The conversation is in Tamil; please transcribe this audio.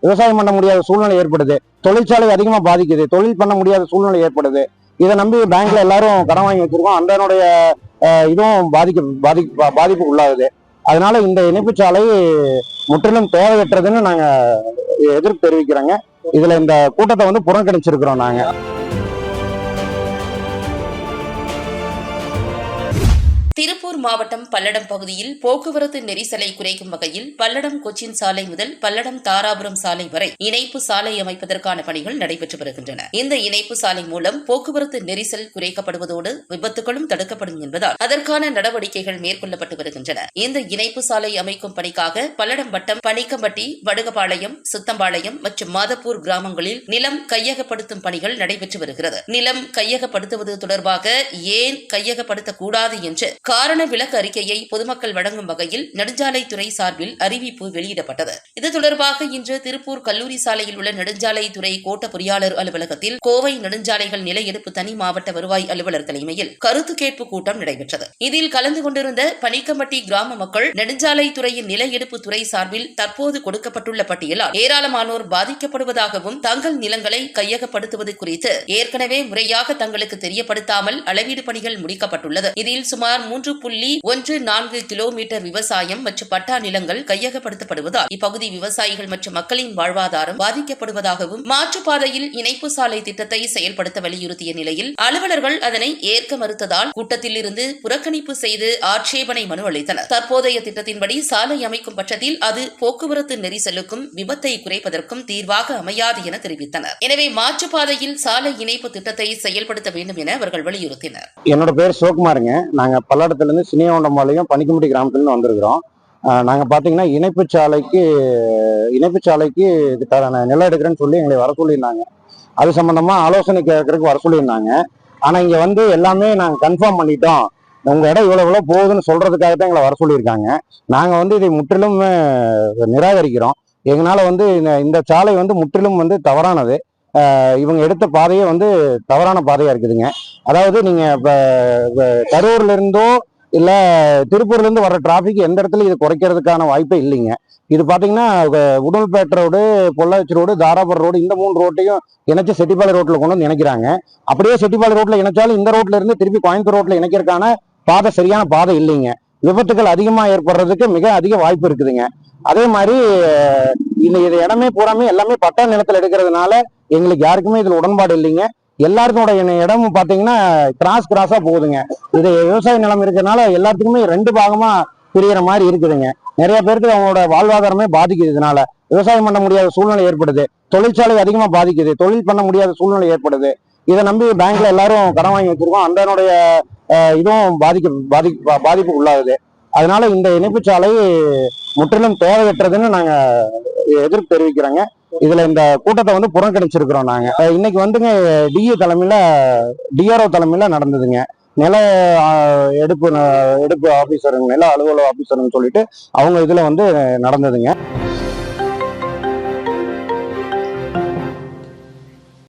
விவசாயம் பண்ண முடியாத சூழ்நிலை ஏற்படுது. தொழிற்சாலை அதிகமா பாதிக்குது. தொழில் பண்ண முடியாத சூழ்நிலை ஏற்படுது. இதை நம்பி பேங்க்ல எல்லாரும் கடன் வாங்கி வச்சிருக்கோம். அந்தனுடைய இதுவும் பாதிக்க பாதி பா- உள்ளாகுது. அதனால இந்த இணைப்புச்சாலை முற்றிலும் தேவையற்றதுன்னு நாங்க எதிர்ப்பு தெரிவிக்கிறோங்க. இதுல இந்த கூட்டத்தை வந்து புறக்கணிச்சிருக்கிறோம் நாங்க. திருப்பூர் மாவட்டம் பல்லடம் பகுதியில் போக்குவரத்து நெரிசலை குறைக்கும் வகையில் பல்லடம் கொச்சின் சாலை முதல் பல்லடம் தாராபுரம் சாலை வரை இணைப்பு சாலை அமைப்பதற்கான பணிகள் நடைபெற்று வருகின்றன. இந்த இணைப்பு சாலை மூலம் போக்குவரத்து நெரிசல் குறைக்கப்படுவதோடு விபத்துகளும் தடுக்கப்படும் என்பதால் அதற்கான நடவடிக்கைகள் மேற்கொள்ளப்பட்டு வருகின்றன. இந்த இணைப்பு சாலை அமைக்கும் பணிக்காக பல்லடம் வட்டம் பனிக்கம்பட்டி வடுகபாளையம் சித்தம்பாளையம் மற்றும் மாதப்பூர் கிராமங்களில் நிலம் கையகப்படுத்தும் பணிகள் நடைபெற்று வருகிறது. நிலம் கையகப்படுத்துவது தொடர்பாக ஏன் கையகப்படுத்தக்கூடாது என்று காரண விளக்க அறிக்கையை பொதுமக்கள் வழங்கும் வகையில் நெடுஞ்சாலைத்துறை சார்பில் அறிவிப்பு வெளியிடப்பட்டது. இது தொடர்பாக இன்று திருப்பூர் கல்லூரி சாலையில் உள்ள நெடுஞ்சாலைத்துறை கோட்ட பொறியாளர் அலுவலகத்தில் கோவை நெடுஞ்சாலைகள் நில எடுப்பு தனி மாவட்ட வருவாய் அலுவலர் தலைமையில் கருத்து கேட்பு கூட்டம் நடைபெற்றது. இதில் கலந்து கொண்டிருந்த பனிக்கம்பட்டி கிராம மக்கள் நெடுஞ்சாலைத்துறையின் நில எடுப்பு துறை சார்பில் தற்போது கொடுக்கப்பட்டுள்ள பட்டியலால் ஏராளமானோர் பாதிக்கப்படுவதாகவும் தங்கள் நிலங்களை கையகப்படுத்துவது குறித்து ஏற்கனவே முறையாக தங்களுக்கு தெரியப்படுத்தாமல் அளவீடு பணிகள் முடிக்கப்பட்டுள்ளது. இதில் சுமார் மூன்று புள்ளி ஒன்று நான்கு கிலோமீட்டர் விவசாயம் மற்றும் பட்டா நிலங்கள் கையகப்படுத்தப்படுவதால் இப்பகுதி விவசாயிகள் மற்றும் மக்களின் வாழ்வாதாரம் பாதிக்கப்படுவதாகவும் மாற்றுப்பாதையில் இணைப்பு சாலை திட்டத்தை செயல்படுத்த வலியுறுத்திய நிலையில் அலுவலர்கள் அதனை ஏற்க மறுத்ததால் கூட்டத்தில் இருந்து புறக்கணிப்பு செய்து ஆட்சேபனை மனு அளித்தனர். தற்போதைய திட்டத்தின்படி சாலை அமைக்கும் பட்சத்தில் அது போக்குவரத்து நெரிசலுக்கும் விபத்தை குறைப்பதற்கும் தீர்வாக அமையாது என தெரிவித்தனர். எனவே மாற்றுப்பாதையில் சாலை இணைப்பு திட்டத்தை செயல்படுத்த வேண்டும் என அவர்கள் வலியுறுத்தினர். என்னோட பேர் சிவகுமாருங்க நாங்க பல இருந்து சினியவண்டம்பாளையம் பனிக்கம்பட்டி கிராமத்துலேருந்து வந்திருக்கிறோம். நாங்கள் பார்த்தீங்கன்னா இணைப்பு சாலைக்கு இணைப்பு சாலைக்கு இதுக்கான நிலம் எடுக்கிறேன்னு சொல்லி எங்களை வர சொல்லியிருந்தாங்க. அது சம்மந்தமாக ஆலோசனை கேட்கறதுக்கு வர சொல்லியிருந்தாங்க. ஆனால் இங்கே வந்து எல்லாமே நாங்கள் கன்ஃபார்ம் பண்ணிட்டோம். உங்கள் இடம் இவ்வளோ இவ்வளோ போகுதுன்னு சொல்கிறதுக்காக தான் எங்களை வர சொல்லியிருக்காங்க. நாங்கள் வந்து இதை முற்றிலும் நிராகரிக்கிறோம். எங்களால் வந்து இந்த இந்த சாலை வந்து முற்றிலும் வந்து தவறானது. இவங்க எடுத்த பாதையே வந்து தவறான பாதையா இருக்குதுங்க. அதாவது நீங்க இப்போ கரூர்லேருந்தோ கரூர்ல இருந்தோ இல்ல திருப்பூர்ல இருந்து வர டிராபிக் எந்த இடத்துல இது குறைக்கிறதுக்கான வாய்ப்பே இல்லைங்க. இது பாத்தீங்கன்னா Udumalpet road Pollachi road Dharapuram road இந்த மூணு ரோட்டையும் இணைச்சு செட்டிப்பாளைய ரோட்ல கொண்டு வந்து இணைக்கிறாங்க. அப்படியே செட்டிப்பாளைய ரோட்ல இணைச்சாலும் இந்த ரோட்ல இருந்து திருப்பி கோயம்புத்தூர் ரோட்ல இணைக்கிறதுக்கான பாதை சரியான பாதை இல்லைங்க. விபத்துகள் அதிகமா ஏற்படுறதுக்கு மிக அதிக வாய்ப்பு இருக்குதுங்க. அதே மாதிரி இந்த இது இடமே பூராமே எல்லாமே பட்டா நிலத்துல எடுக்கிறதுனால எங்களுக்கு யாருக்குமே இதுல உடன்பாடு இல்லைங்க. எல்லாருக்கோட இடமும் பாத்தீங்கன்னா கிராஸ் கிராஸா போகுதுங்க. இது விவசாய நிலம் இருக்கிறதுனால எல்லாத்துக்குமே ரெண்டு பாகமா பிரியற மாதிரி இருக்குதுங்க. நிறைய பேருக்கு அவங்களோட வாழ்வாதாரமே பாதிக்குது இதனால. விவசாயம் பண்ண முடியாத சூழ்நிலை ஏற்படுது. தொழிற்சாலை அதிகமா பாதிக்குது. தொழில் பண்ண முடியாத சூழ்நிலை ஏற்படுது. இதை நம்பி பேங்க்ல எல்லாரும் கடன் வாங்கி வச்சிருக்கோம். அந்தனுடைய இதுவும் பாதிக்க பாதி பா- உள்ளாகுது. அதனால இந்த இணைப்புச்சாலை முற்றிலும் தேவையற்றதுன்னு நாங்க எதிர்ப்பு தெரிவிக்கிறோங்க. இதுல இந்த கூட்டத்தை வந்து புறக்கணிச்சிருக்கிறோம் நாங்க. இன்னைக்கு வந்துங்க டிஏ தலைமையில டிஆர்ஓ தலைமையில நடந்ததுங்க. நில ஆஹ், எடுப்பு எடுப்பு ஆபீசருங்க நில அலுவலக ஆபீசருன்னு சொல்லிட்டு அவங்க இதுல வந்து நடந்ததுங்க.